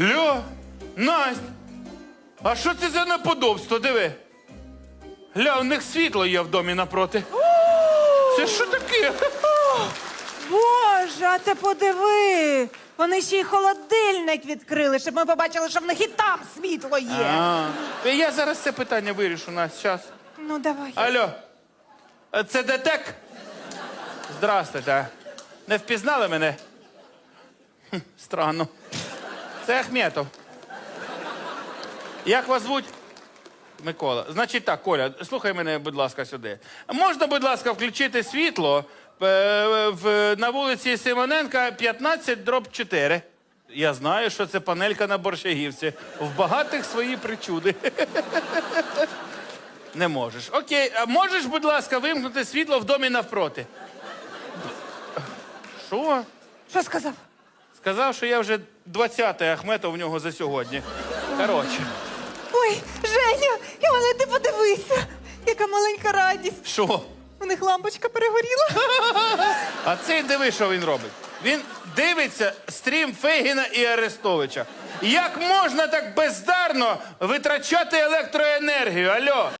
Льо, Насть, а що це за неподобство? Диви. Гля, у них світло є в домі напроти. Це що таке? Боже, а ти подиви. Вони ще й холодильник відкрили, щоб ми побачили, що в них і там світло є. А, я зараз це питання вирішу на час. Ну, давай. Алло, е, це ДТЕК? Здравствуйте. Не впізнали мене? Хм, Странно. Це Ахметов. Як вас звуть? Микола. Значить так, Коля, слухай мене, будь ласка, сюди. Можна, будь ласка, включити світло е, на вулиці Симоненка 15 дроб 4. Я знаю, що це панелька на борщагівці. В багатих свої причуди. Не можеш. Окей, а можеш, будь ласка, вимкнути світло в домі навпроти? Що? Що сказав? Сказав, що я вже 20-й Ахметов в нього за сьогодні. Коротше, Ой, Женя, Іване, ти подивися. Яка маленька радість. що? У них лампочка перегоріла. А цей диви, що він робить. Він дивиться стрім Фейгіна і Арестовича. Як можна так бездарно витрачати електроенергію? Альо?